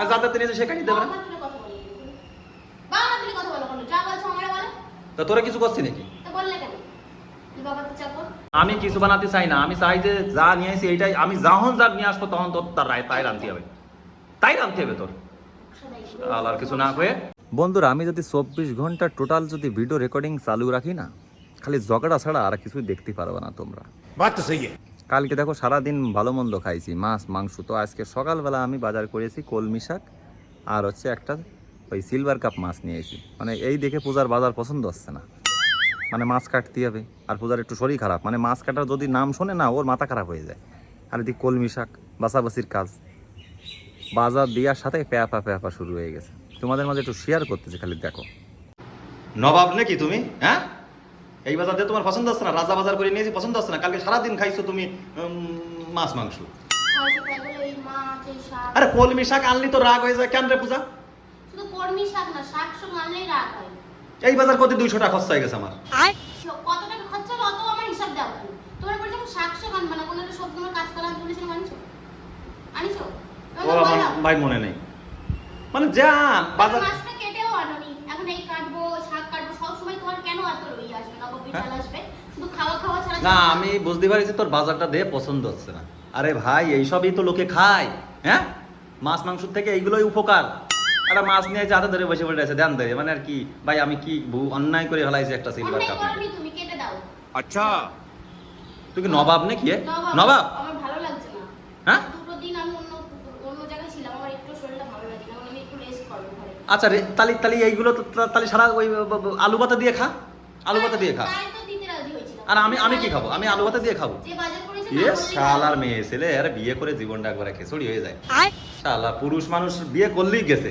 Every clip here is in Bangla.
আর যাতে তিনি সে দেবে তা তোরা কিছু করছিস নাকি? আমি কিছু বানাতে চাই না আমি চাই যে যা নিয়ে আসি এইটাই আমি যখন যা নিয়ে আসব তখন তোর তার রায় তাই রাঁধতে হবে। তাই রাঁধতে হবে তোর। আর কিছু না হয়ে বন্ধুরা আমি যদি চব্বিশ ঘণ্টা টোটাল যদি ভিডিও রেকর্ডিং চালু রাখি না খালি ঝগড়া ছাড়া আর কিছু দেখতে পারবে না তোমরা। বাচ্চা সেই কালকে দেখো সারাদিন ভালো মন্দ খাইছি, মাছ, মাংস। তো আজকে সকালবেলা আমি বাজার করেছি কলমি শাক আর হচ্ছে একটা ওই সিলভার কাপ মাছ নিয়ে এসেছি। মানে এই দেখে পূজার বাজার পছন্দ হচ্ছে না। মানে মাছ কাটতে হবে আর পূজার একটু শরীর খারাপ। মানে মাছ কাটার যদি নাম শোনে না, ওর মাথা খারাপ হয়ে যায়। আর এদিকে কলমি শাক, বাসাবাসির কাজ। বাজার দেওয়ার সাথে প্যাপা প্যাপা শুরু হয়ে গেছে। তোমাদের মাঝে একটু শেয়ার করতেছি, খালি দেখো। নবাব নাকি তুমি? হ্যাঁ? এই বাজার দিয়ে তোমার পছন্দ হচ্ছে না? রাজা বাজার করে নিয়েছি পছন্দ হচ্ছে না? কালকে সারাদিন খাইছো তুমি মাছ মাংস। আরে কলমি শাক আনলি তো রাগ হয়ে যায়। কেন রে পূজা? শুধু কর্মী শাক না শাক আনলেই রাগ হয়। এই বাজার কত দুইশো টাকা খরচা হয়ে গেছে আমার। কত টাকা খরচা হলো অত আমার হিসাব দাও তুমি তোমার পরে যখন শাক শাক আনবে না কোনো একটা সবজি আমার কাঁচকলা আনতে বলেছিলাম আনিছো? আনিছো ভাই মনে নেই। মানে যা বাজার মাছটা কেটেও আনোনি এখন এই কাটবো শাক কাটবো সব সময় তোমার কেন এত ইয়ে আসবে হ্যাঁ? না আমি বুঝতে পারছি তোর বাজারটা দিয়ে পছন্দ হচ্ছে না। আরে ভাই এইসবই তো লোকে খায় হ্যাঁ? মাছ মাংস থেকে এইগুলোই উপকার। একটা মাছ নিয়ে যে হাতে ধরে বসে পড়ে আছে ধ্যান ধরে মানে আর কি ভাই আমি কি অন্যায় করে ফেলাইছি একটা সিলভার কাপ আচ্ছা। তুই কি নবাব নাকি নবাব। আমার ভালো লাগছে না। হ্যাঁ? দুটো দিন আমি আচ্ছা তালি তালি এইগুলো তালি সারা ওই আলু পাতা দিয়ে খা। আলু ভাতা দিয়ে খা। আর আমি আমি কি খাব? আমি আলু ভাতা দিয়ে খাব? যে বাজার করেছে এ শালার মেয়ে ছেলে আর বিয়ে করে জীবনটা একবারে খেচুড়ি হয়ে যায়। শালা পুরুষ মানুষ বিয়ে করলেই গেছে।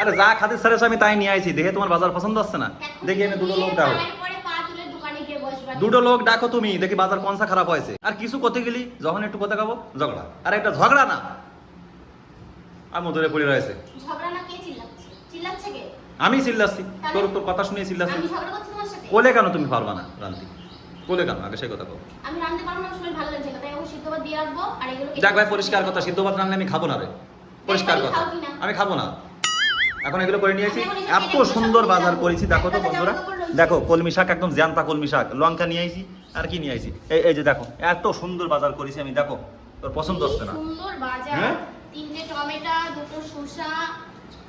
আরে যা খাতে সারে আমি তাই নিয়ে আইছি। দেখে তোমার বাজার পছন্দ হচ্ছে না। দেখি আমি দুটো লোক ডাকো। পরে পা তুলে দোকানে গিয়ে বসবা। দুটো লোক ডাকো তুমি দেখি বাজার কোনসা খারাপ হয়েছে। আর কিছু করতে গেলি যখন একটু কথা খাব ঝগড়া। আর একটা ঝগড়া না। আর মধুরে পড়ে রয়েছে। ঝগড়া না কে চিল্লাচ্ছে? চিল্লাচ্ছে কে? আমি চিল্লাচ্ছি। তোর তোর কথা শুনে চিল্লাচ্ছি। কোলে কেন তুমি পারবা না রান্তি? কোলে কেন? আগে সেই কথা কও। আমি রান্না পারব না শরীর ভালো লাগছে তাই ওকে সিদ্ধ ভাত দিয়ে রাখব আর এগুলো যাক ভাই পরিষ্কার কথা সিদ্ধ ভাত রান্না আমি খাব না রে। পরিষ্কার কথা। আমি খাব না। এখন এগুলো করে নিয়েছি। এত সুন্দর বাজার করেছি। দেখো তো বন্ধুরা। দেখো কলমি শাক একদম জ্যান্তা কলমি শাক। লঙ্কা নিয়ে আইছি আর কি নিয়ে আইছি? এই এই যে দেখো এত সুন্দর বাজার করেছি আমি দেখো। তোর পছন্দ হচ্ছে না। সুন্দর বাজার। হ্যাঁ? তিনটে টমেটো দুটো শসা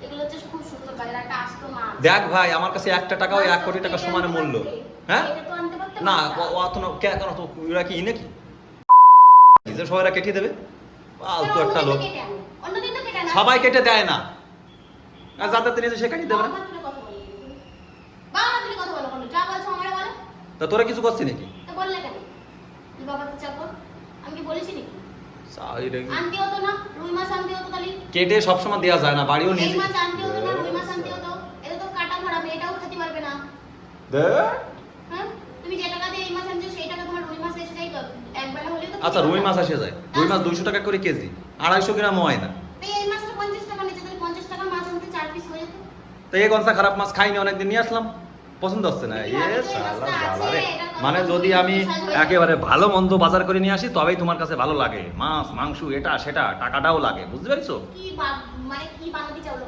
এগুলো হচ্ছে খুব সুন্দর বাজার একটা আস্ত মাছ দেখ ভাই আমার কাছে একটা টাকা ওই এক কোটি টাকা সমানে মূল্য। হ্যাঁ? না অত না কে কেন তো ওরা কি নাকি? যে সবাইরা কেটে দেবে? ফালতু একটা লোক। সবাই কেটে দেয় না। আর যাদের তিনি সে কেটে দেবে না। তা তোরা কিছু করছিস নাকি? বললে কেন? বাবা চাকর। আমি কি বলেছি নাকি? কেটে সবসময় দেওয়া যায় না বাড়িও নিয়ে না, রুই মাছ। হ্যাঁ? তো। আচ্ছা রুই মাছ আসে যায়। রুই মাছ দুইশো টাকা করে কেজি আড়াইশো গ্রাম হয় না। তাই এই মাছটা 50 টাকা নিচ্ছে, তাহলে 50 টাকার মাছ আনতে চার পিস যেত। তো এই কনসা খারাপ মাছ খাইনি অনেকদিন নিয়ে আসলাম। পছন্দ হচ্ছে না। এ জ্বালা রে। মানে যদি আমি একেবারে ভালো মন্দ বাজার করে নিয়ে আসি তবেই তোমার কাছে ভালো লাগে। মাছ মাংস এটা সেটা টাকাটাও লাগে। বুঝতে পেরেছ?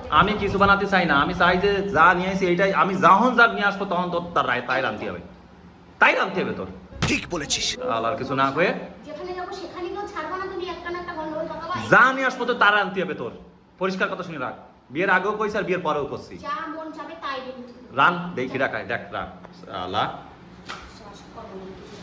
আমি কিছু বানাতে চাই না। আমি চাই যে যা নিয়ে আসি এটাই আমি যখন যা নিয়ে আসব তখন তোর তার রায় তাই রাঁধতে হবে। তাই রাঁধতে হবে তোর। ঠিক বলেছিস। আর কিছু না হয়ে যা নিয়ে আসব তো তার আনতে হবে তোর। পরিষ্কার কথা শুনে রাখ। বিয়ের আগেও কইছি আর বিয়ের পরেও করছি। রান দেখি রাখায়। দেখ রান। আল্লাহ। বিশ্বাস করো না কিছু